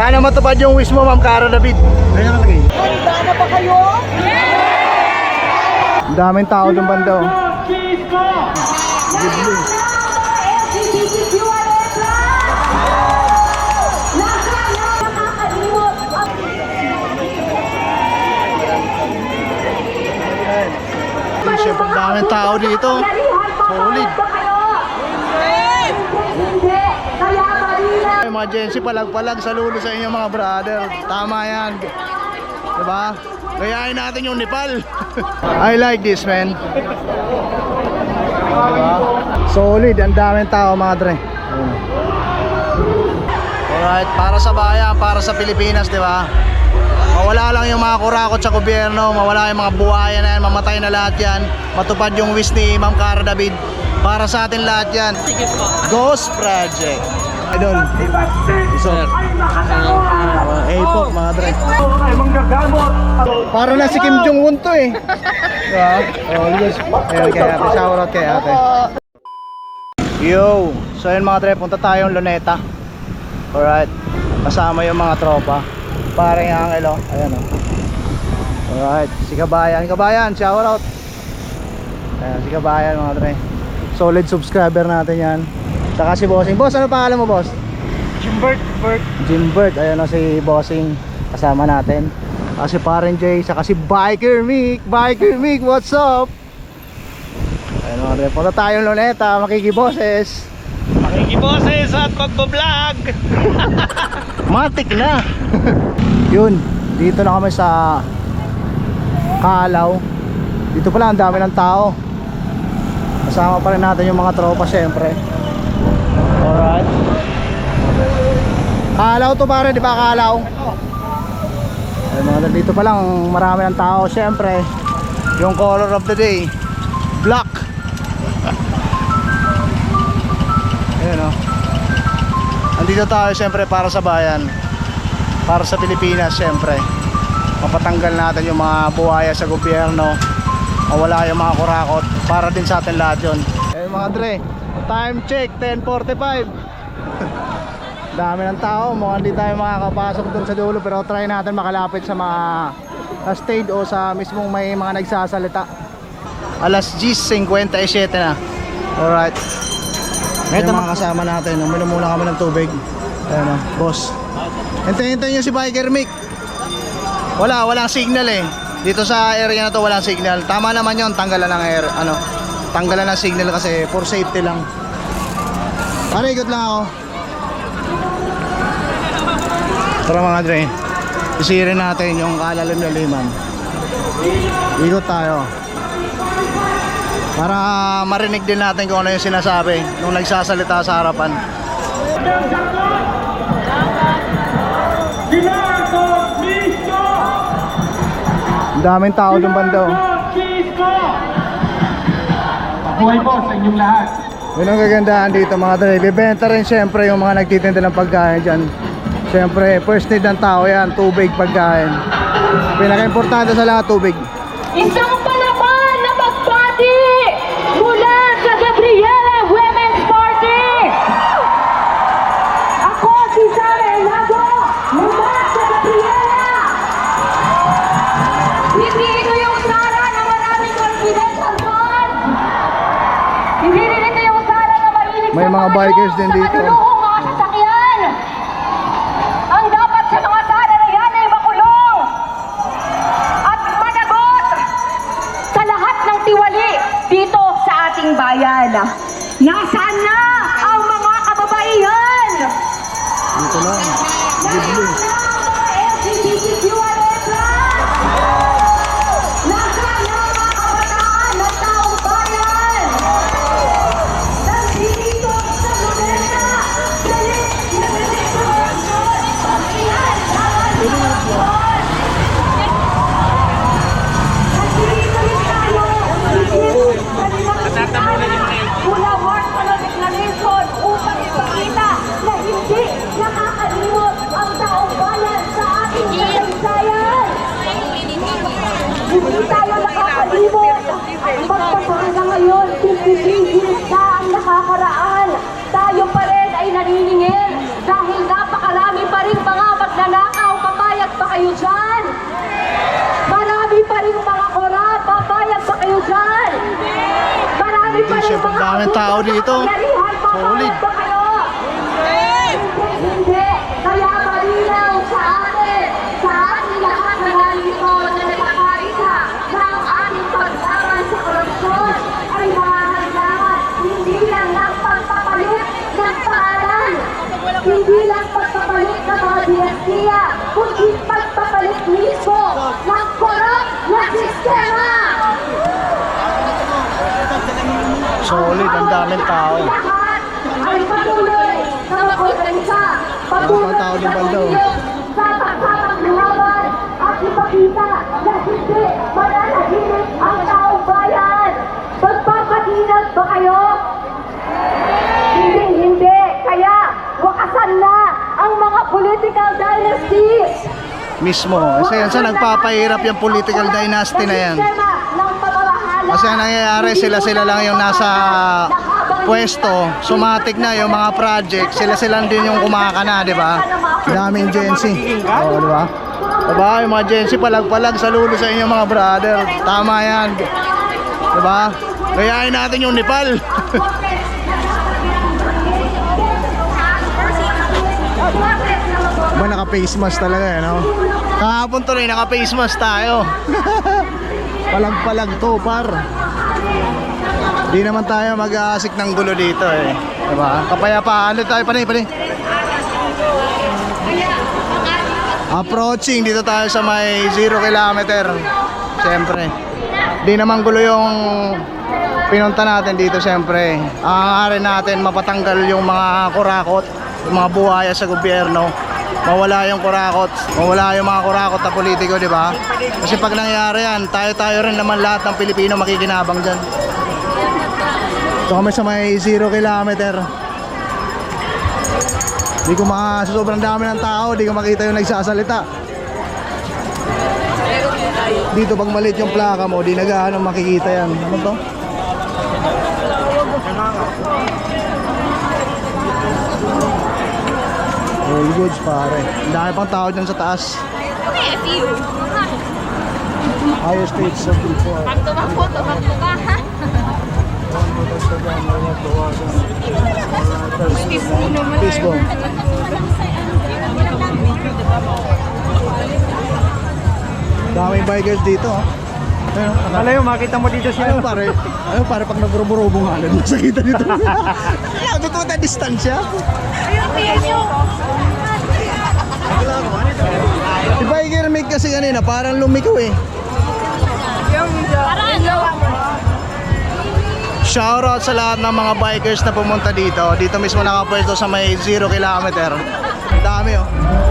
Sana matupad yung wish mo, Ma'am Cara David. Ayun nakalagay. Handa na ba kayo? Ang daming tao doon banda. oh. Siyempre, ang daming tao dito. Solid. Emergency palag-palag sa lulo sa inyo mga brother. Tama yan. Diba? Gayahin natin yung Nepal. I like this man. Diba? Solid. Ang daming tao mga dre. Alright, para sa bayan, para sa Pilipinas, di ba? Mawala lang yung mga kurakot sa gobyerno, mawala yung mga buhayan na yan, mamatay na lahat yan. Matupad yung wish ni Ma'am Cara David. Para sa atin lahat yan. Ghost Project. Idol. So, uh, A-pop mga dre. Para na si Kim Jong-un to eh. Diba? Oh, yes. Ayun kay ate. Shoutout kay ate. Yo! So yun mga dre, punta tayong Luneta. Alright. Kasama yung mga tropa. Parang angel oh. Ayan oh. Alright. Si Kabayan. Kabayan, shoutout. Ayan, si Kabayan mga dre. Solid subscriber natin yan. Saka si Bossing. Boss, ano pangalan mo boss? Jimbert, Bert. Jimbert, ayan o si Bossing kasama natin. Kasi Paren Jay, saka si Biker Mick. Biker Mick, what's up? Ayun mga punta tayong Luneta, makikiboses. Makikiboses at magbablog. Matik na. Yun, dito na kami sa Kalaw. Dito pala ang dami ng tao. Kasama pa rin natin yung mga tropa syempre. Alright. Kalaw to pare, di ba Kalaw? Ay, mga dito pa lang marami ng tao syempre. Yung color of the day, black. Ayun oh. Andito tayo siyempre para sa bayan Para sa Pilipinas siyempre Mapatanggal natin yung mga buhaya sa gobyerno Mawala yung mga kurakot Para din sa atin lahat yun Eh mga Dre Time check 10.45 Dami ng tao Mukhang di tayo makakapasok dun sa dulo Pero try natin makalapit sa mga sa stage o sa mismong may mga nagsasalita Alas 10.57 na Alright ito mga kasama natin, uminom muna kami ng tubig. Ayan o, boss. Hintayin-hintayin nyo si Biker Mick. Wala, walang signal eh. Dito sa area na to walang signal. Tama naman yon tanggalan ng air, ano, tanggalan ng signal kasi for safety lang. Para ikot lang ako. Tara mga dre. Isirin natin yung kalalim na liman. Ikot tayo. Para marinig din natin kung ano yung sinasabi nung nagsasalita sa harapan. Daming tao doon banda. oh. Buhay po sa inyong lahat. Yun ang kagandahan dito mga dre. Bibenta rin syempre yung mga nagtitinda ng pagkain dyan. Syempre, first need ng tao yan, tubig, pagkain. Pinaka-importante sa lahat, tubig. May mga bikers din dito. Ang dapat sa mga Sara na yan ay makulong at managot sa lahat ng tiwali dito sa ating bayan. Nasaan na tao dito. Solid. Solid, ang daming tao. Ay patuloy na mag-organisa. Patuloy Ang tao din, Baldo. sa taksatang lumaban at ipakita na hindi mananahimik ang taong bayan. Magpapatinag ba kayo? Hindi, hindi. Kaya wakasan na ang mga political dynasties. Mismo. Kasi yan sa nagpapahirap yung political dynasty na yan. Kasi ang nangyayari, sila-sila lang yung nasa pwesto, sumatik na yung mga project, sila-sila din yung kumakana, di ba? Daming Gen Z. Oo, di ba? Diba, yung mga Gen Z palag-palag sa lulo sa inyo mga brother. Tama yan. Di ba? Gayahin natin yung Nepal. Ba naka-face mask talaga eh, no? Kahapon tuloy, naka-face mask tayo. Palag-palag to, par. Di naman tayo mag-aasik ng gulo dito eh. Diba? Kapayapaan Ano tayo, panay, panay. Approaching, dito tayo sa may 0 kilometer. Siyempre. Di naman gulo yung pinunta natin dito siyempre. Ang ari natin mapatanggal yung mga kurakot, yung mga buhaya sa gobyerno. Mawala yung kurakot, mawala yung mga kurakot na politiko, di ba? Kasi pag nangyari yan, tayo-tayo rin naman lahat ng Pilipino makikinabang dyan. Ito kami sa may 0 kilometer. Di ko maka, sa sobrang dami ng tao, di ko makita yung nagsasalita. Dito pag malit yung plaka mo, di nagaano makikita yan. Ano to? All goods pare. Ang dami pang tao dyan sa taas. Higher states of before. Pag tumakbo, tumakbo ka. Facebook. Daming bikers dito ah. Ayun, Malayo, makita mo dito Ayaw pare, ayaw pare pag nagrubo-rubo nga lang sa kita dito. Ayaw, totoo na distansya. Si Biker Mick kasi kanina parang lumiko eh. Shoutout sa lahat ng mga bikers na pumunta dito. Dito mismo nakapwesto sa may 0 kilometer. Dami oh.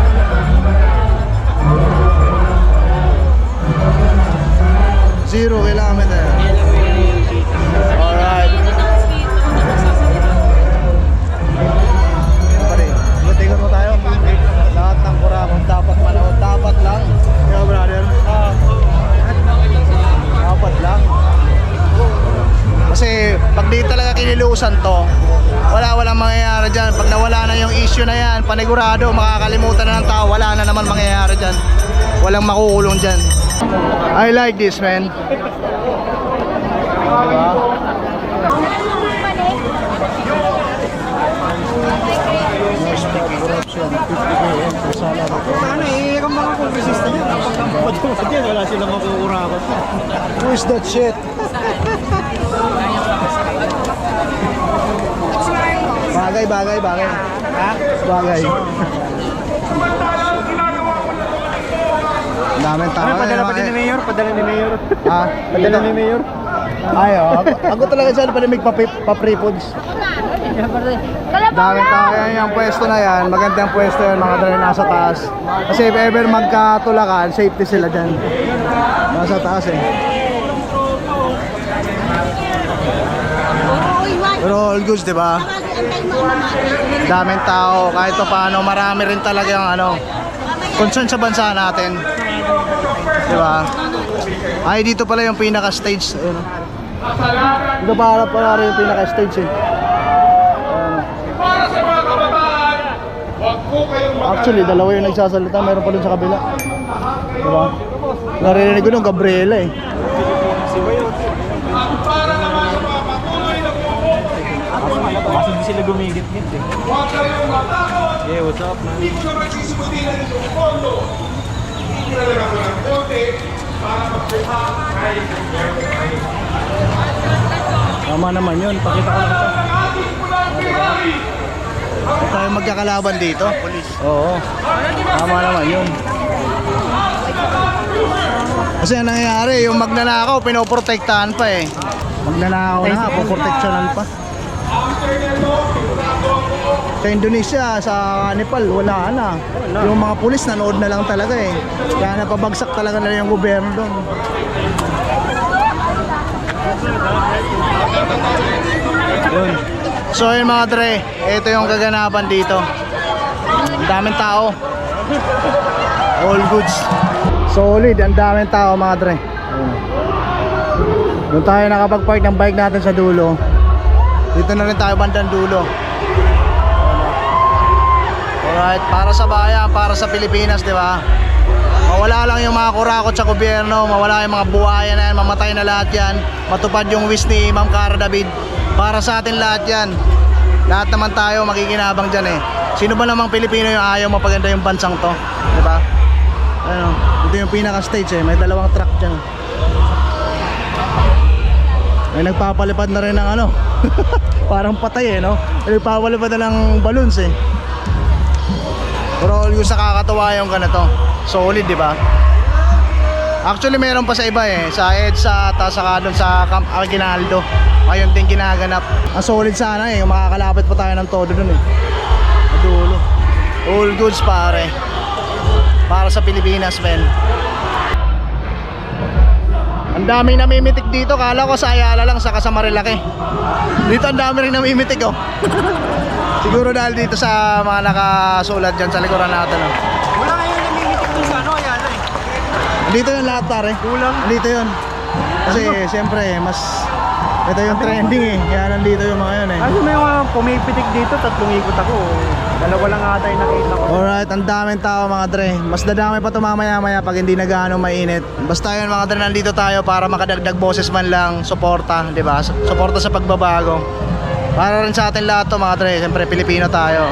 Zero kilometer. Alright. Pare, ikot-ikot mo tayo. Lahat ng kurakot dapat manood. Dapat lang. Yo, brother. Dapat lang. Kasi pag di talaga kinilusan to, wala walang mangyayari dyan. Pag nawala na yung issue na yan, panigurado, makakalimutan na ng tao, wala na naman mangyayari dyan. Walang makukulong dyan. I like this, man. Diba? No stop corruption, 50k per salary. Eh, ang mga kongresista niya, kapag kampapad yan, wala silang makukurakot. Who is that shit? bagay, bagay, bagay. Ha? Bagay. Daming tao. Ano, padala pa din ni Mayor? Padala ni Mayor? Ha? Padala ni Mayor? Ay, oh. Ako, ako talaga dyan pa may pa-free foods. Daming tao yan yung pwesto na yan. Maganda yung pwesto yan mga dala nasa taas. Kasi if ever magkatulakan, safety sila dyan. Nasa taas eh. Pero all goods, di ba? Daming tao, kahit pa paano, marami rin talaga yung ano, concern sa bansa natin. Di ba? Ay, dito pala yung pinaka-stage. Ayun. Dito para pala rin yung pinaka-stage eh. Para sa mga kabataan, huwag po kayong Actually, dalawa yung nagsasalita. Meron pa dun sa kabila. Diba? Narinig ko nung Gabriela eh. Kasi hindi sila gumigit-git eh. Yeah, what's up man? Tama naman yun. Pakita ko lang ito. Huwag tayo magkakalaban dito. Police. Oo. Tama naman yun. Kasi ang nangyayari, yung magnanakaw, pinoprotektahan pa eh. Magnanakaw na nga, pa. Sa Indonesia, sa Nepal, wala na. Yung mga pulis nanood na lang talaga eh. Kaya napabagsak talaga na yung gobyerno doon. So yun mga dre, ito yung kaganapan dito. Ang daming tao. All goods. Solid, ang daming tao mga. Ayun. Doon tayo nakapag-park ng bike natin sa dulo. Dito na rin tayo bandang dulo. Alright, para sa bayan, para sa Pilipinas, di ba? Mawala lang yung mga kurakot sa gobyerno, mawala yung mga buhaya na yan, mamatay na lahat yan. Matupad yung wish ni Ma'am Cara David. Para sa atin lahat yan. Lahat naman tayo makikinabang dyan eh. Sino ba namang Pilipino yung ayaw mapaganda yung bansang to? Di ba? Ano, ito yung pinaka-stage eh. May dalawang track dyan. May nagpapalipad na rin ng ano. Parang patay eh, no? May nagpapalipad na ng balloons eh. Pero yung sa kakatuwa yung ganito. Solid, di ba? Actually, meron pa sa iba eh. Sa EDSA, ta saka doon sa Camp Aguinaldo. Ayun din ginaganap. Ang solid sana eh. Makakalapit pa tayo ng todo doon eh. Madulo. All goods pare. Para sa Pilipinas, men. Ang daming namimitik dito. Kala ko sa Ayala lang, saka sa Marilaki. Dito ang dami rin namimitik oh. Siguro dahil dito sa mga nakasulat dyan sa likuran natin. Oh. Wala ngayon namimitik dun sa ano, Ayala eh. Dito yung lahat pare. Kulang. Dito yun. Kasi siyempre mas ito yung trending eh. Kaya nandito yung mga yun eh. Ano may mga pumipitik dito, tatlong ikot ako. Dalawa lang ata yung nakita ko. Alright, ang daming tao mga dre. Mas dadami pa ito mamaya-maya pag hindi na gaano mainit. Basta yun mga dre, nandito tayo para makadagdag boses man lang, suporta, di ba? Suporta sa pagbabago. Para rin sa atin lahat to mga dre, siyempre Pilipino tayo.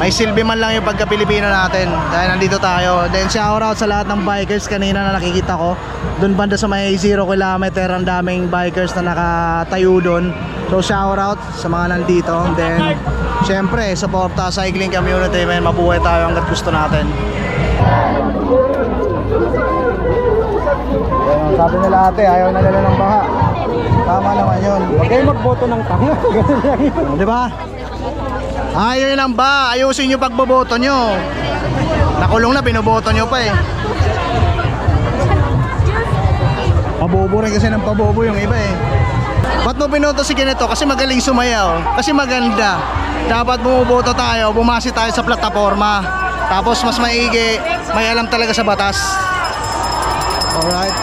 May silbi man lang yung pagka-Pilipino natin. Dahil nandito tayo. Then shout out sa lahat ng bikers kanina na nakikita ko. Doon banda sa may 0 kilometer ang daming bikers na nakatayo doon. So shout out sa mga nandito. Then syempre, suporta cycling community. May mabuhay tayo hanggat gusto natin. Ayun, sabi nila ate, ayaw na nila ng baha. Tama naman yun. Huwag kayo magboto ng tanga. Ganun lang yun. Di ba? Ayaw nyo lang ba? Ayusin nyo pagboboto nyo. Nakulong na, binoboto nyo pa eh. Pabobo rin kasi ng pabobo yung iba eh. Ba't mo binoto si ganito? Kasi magaling sumayaw. Kasi maganda. Dapat bumuboto tayo, bumasi tayo sa plataforma. Tapos mas maigi, may alam talaga sa batas. Alright.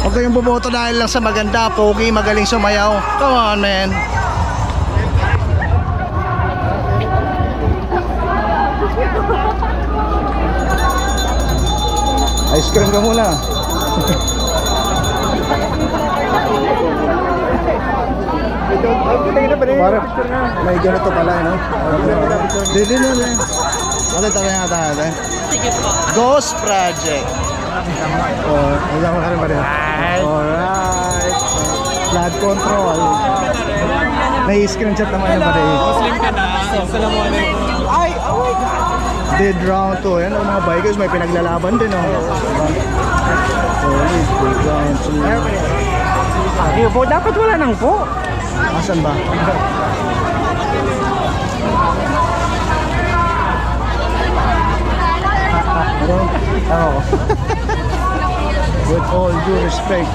Huwag kayong bumoto dahil lang sa maganda, pogi, magaling sumayaw. Come on, man. Ice cream ka muna. Para, may ganito pala, no? Hindi, hindi, hindi. Ate, tayo nga tayo, ate. Ghost Project. Oh, kasama ka rin pa rin. Alright. Flood control. May screenshot naman yung pa rin. Muslim ka na. Assalamualaikum. Ay, oh my God. Dead round to. Yan, ang mga bikers may pinaglalaban din, oh. Solid, dead round to. Iyo po, dapat wala nang po. Asan ba? Ako. With all due respect.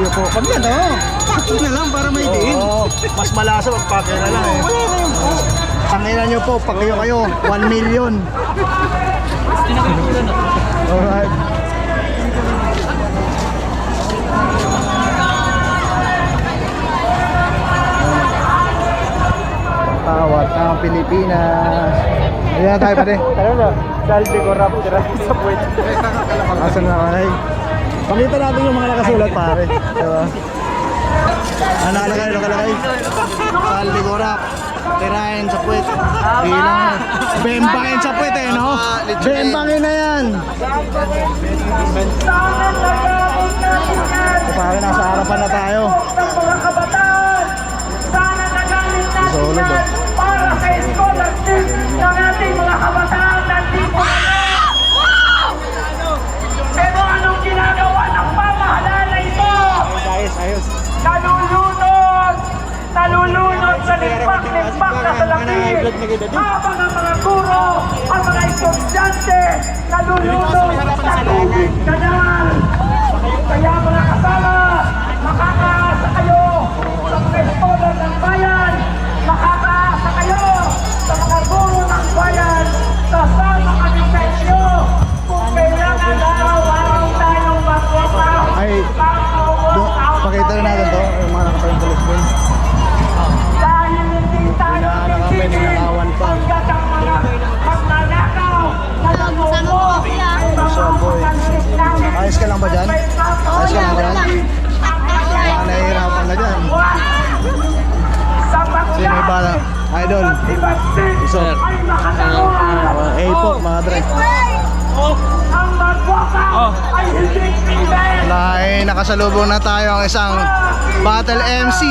You po. Pag yan, oh. Sakto na lang para may diin. Oo. Mas malasa magpake na lang eh. Wala na yung po. Tanginan nyo po, pag kayo kayo, 1 million. Alright. Tawat ng Pilipinas. Hindi na tayo pare. Ano na? Salve ko rap, tira sa puwet. Asan na kanay? Pakita natin yung mga nakasulat pare. Diba? Ano nakalagay? Ano nakalagay? Salvi Gorap. Tirahin sa puwet. Bilang. Bembangin sa puwet eh, no? Bembangin na yan. So, pare, nasa harapan na tayo. mga kabataan, sana nagamit natin Solid, yan salamin! Habang ang mga guro, ang mga estudyante, nalulunod sa tubig kanal! Kaya mga kasama, makakaasa kayo sa mga eskola ng bayan! Makakaasa kayo sa mga guro ng bayan! Kasama kami sa inyo! Kung kailangan araw-araw tayong mag-walk Ay, pakita rin natin to. Yung mga nakapalintulis din. Dahil namumo ay Saboy. Ayos ka lang ba dyan? Ayos ka lang dyan? Baka nahihirapan ka dyan. Sino yung bala? Idol. Iso. ay makatauhan. A-po, mga dre. Ang magwakaw ay hindi pilit. Lahay, nakasalubong na tayo ang isang battle MC.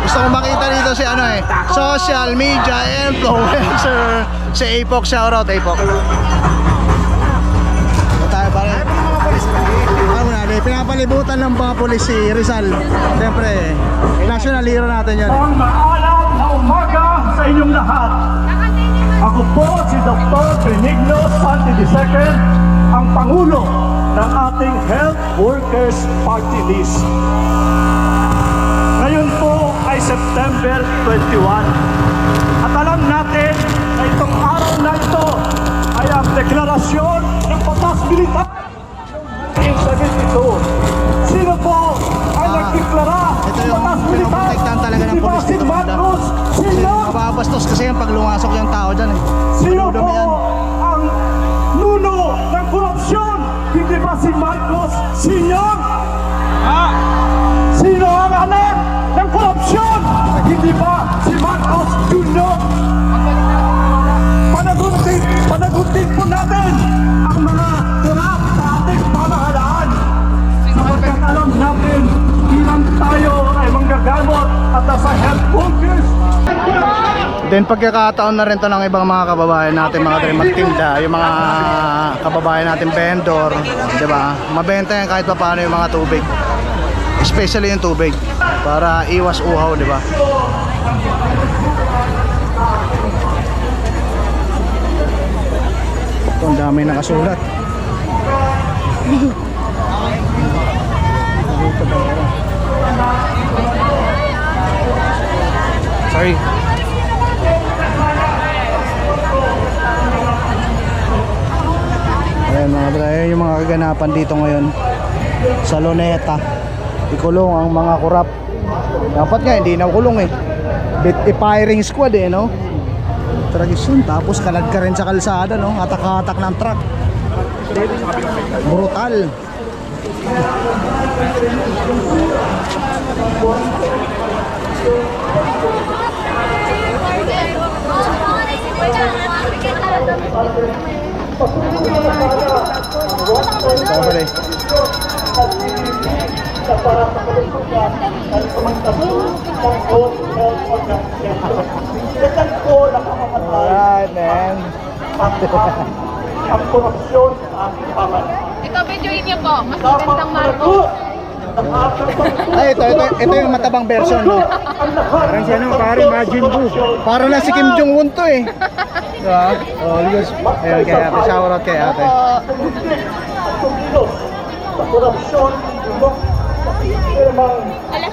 Gusto kong makita dito si ano eh, social media influencer. Si Apoc, shoutout Apoc. Ito tayo pare. Ano na, pinapalibutan ng mga polis si Rizal. Siyempre, national hero natin yan. Ang maalam na umaga sa inyong lahat. Ako po si Dr. Benigno Santi II, ang Pangulo ng ating Health Workers Party List. Ngayon po ay September 21. At alam natin na itong araw na ito ay ang deklarasyon ng batas militar in 72. Sino po ang Ah, nagdeklara ng yung batas militar? talaga ng si dito, Sino? mababastos kasi yan pag lumasok yung tao dyan eh. Sino po ang nuno ng? Hindi ba si Marcos Sr.? Sino ang anak ng korupsyon? Hindi ba si Marcos Jr.? Then pagkakataon na rin to ng ibang mga kababayan natin mga dre magtinda, yung mga kababayan natin vendor, 'di ba? Mabenta yan kahit pa paano yung mga tubig. Especially yung tubig para iwas uhaw, 'di ba? Ang dami nakasulat. Sorry. Ayan mga bro, ayan yung mga kaganapan dito ngayon sa Luneta. Ikulong ang mga kurap. Dapat nga hindi na kulong eh. Bit firing squad eh no. Tradisyon tapos kalad ka rin sa kalsada no. Atak-atak ng truck. Brutal. Sabi Alright man. Ang korupsyon ang pangalan. Ito, videoin niyo po. Mas magandang Marco. Ay, ito, ito, ito yung matabang version, no? Parang si ano, parang Majin Buu. Parang na si Kim Jong-un to eh. Diba? Oh, Lucas. Ayun, kay ate. Shout out kay ate. Korupsyon,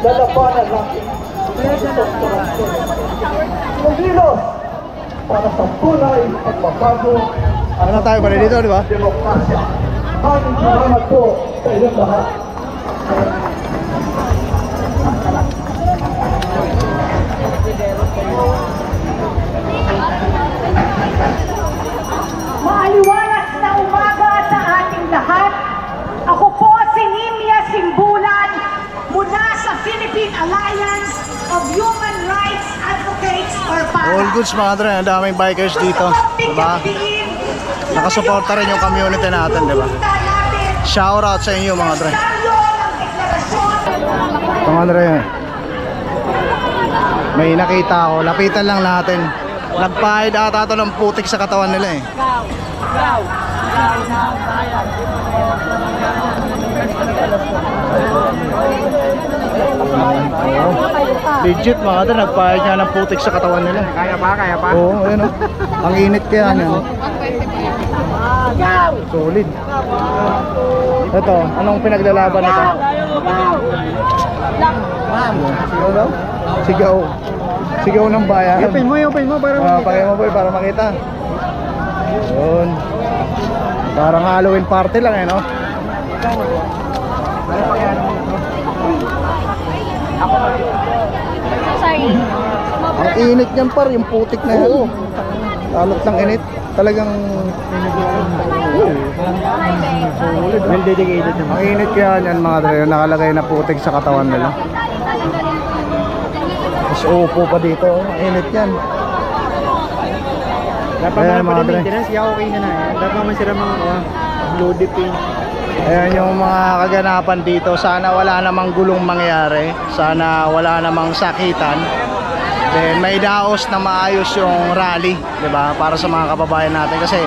lalabanan natin. Tumilos para sa tunay at mabago Ano tayo pala dito, di ba? demokrasya. Maraming salamat po sa inyong lahat. Falls mga dre, ang daming bikers dito. Diba? Nakasuporta rin yung community natin, diba? Shout out sa inyo mga dre. Ito mga dre. May nakita ako, lapitan lang natin. Nagpahid ata ito ng putik sa katawan nila eh. Oo. Legit mga dre, nagpahid niya ng putik sa katawan nila. Kaya pa, kaya pa. Oo, ayun o. Ang init kaya niyan. Solid. Ito, anong pinaglalaban nito? Sigaw daw? Sigaw. Sigaw ng bayan. Open mo, open mo para Ah, pakay mo boy para makita. Yun. Parang Halloween party lang eh, no? Sorry. Ang init niyan par, yung putik na yan. Talot ng init. Talagang well dedicated naman. ang init kaya niyan mga dre, nakalagay na putik sa katawan nila. Mas upo pa dito, oh. ang init yan. Dapat Ayan, mga mga pa maintenance, kaya okay na na. eh. Dapat naman sila mga uh, loaded pin. Ayan yung mga kaganapan dito. Sana wala namang gulong mangyari. Sana wala namang sakitan. Then may daos na maayos yung rally, 'di ba? Para sa mga kababayan natin kasi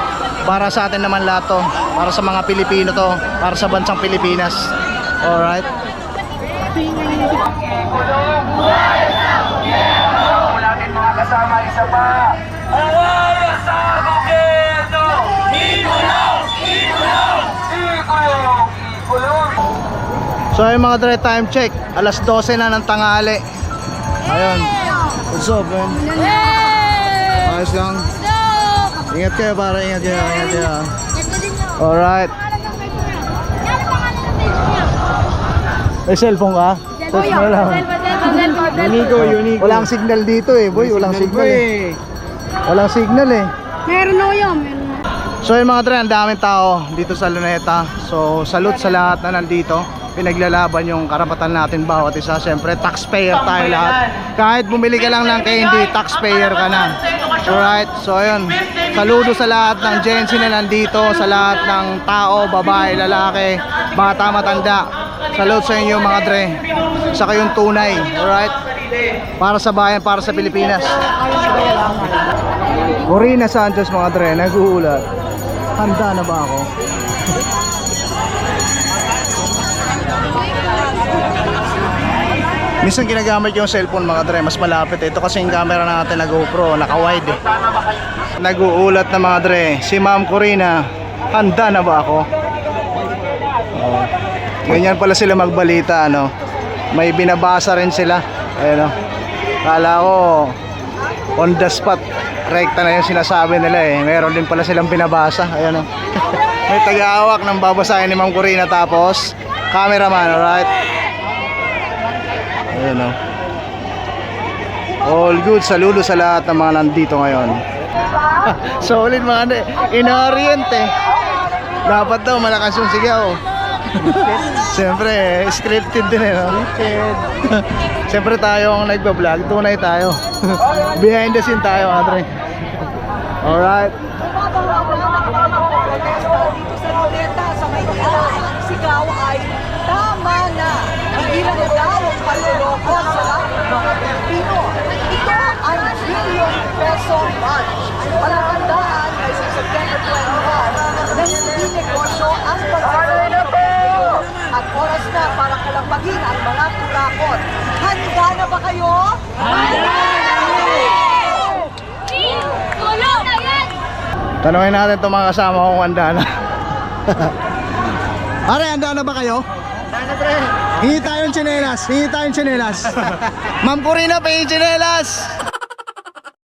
para sa atin naman lahat to. Para sa mga Pilipino to, para sa bansang Pilipinas. Alright? natin mga kasama isa pa. Oras sa gobyerno! Ikulong! So ayun mga dre, time check. Alas 12 na ng tanghali. Ayun. What's up, man? Ayos lang. Ingat kayo para ingat kayo, ingat kayo. Alright. May cellphone ka? Search mo lang. Unico, unico. Walang signal dito eh, boy. Walang signal eh. eh. Walang signal eh. Meron na yun. So yung mga dre, ang daming tao dito sa Luneta. So salute sa lahat na nandito. Pinaglalaban yung karapatan natin bawat isa. Siyempre, taxpayer tayo lahat. Kahit bumili ka lang ng candy, taxpayer ka na. Alright, so ayun. Saludo sa lahat ng Gen na nandito, sa lahat ng tao, babae, lalaki, bata, matanda. Salute sa inyo mga dre. Sa kayong tunay. Alright? Para sa bayan, para sa Pilipinas. Corina Sanchez mga dre, nag-uulat. Handa na ba ako? Minsan ginagamit yung cellphone mga dre, mas malapit. Ito kasi yung camera natin na GoPro, naka-wide eh. Nag-uulat na mga dre, si Ma'am Corina, handa na ba ako? Oh. Ganyan pala sila magbalita, ano. May binabasa rin sila. Ayun, oh. Kala ko, on the spot, rekta na yung sinasabi nila eh. Meron din pala silang binabasa. Ayan, oh. May taga-awak ng babasahin ni Ma'am Corina tapos, cameraman, alright? Ayan, oh. All good, saludo sa lahat ng mga nandito ngayon. Solid mga ano, in-orient eh. Dapat daw malakas yung sigaw. Siyempre, eh, scripted din eh, no? Siyempre tayo ang nagbablog, tunay tayo. Behind the scene tayo, Andre. Alright. dito sa Luneta, sa Maynila, ang sigaw ay tama na. Hindi na daw ang panloloko sa mga Pilipino. Ito ang billion peso march. Palatandaan ay sa September 21 na hindi negosyo ang pagkakalito at oras na para kalapagin ang mga turakot. Handa na ba kayo? Ayan! Tanungin natin itong mga kasama kung handa na. Are, handa na ba kayo? Sana pre. Hingi tayong tsinelas. Hingi tayong tsinelas. Ma'am Purina, pa yung tsinelas.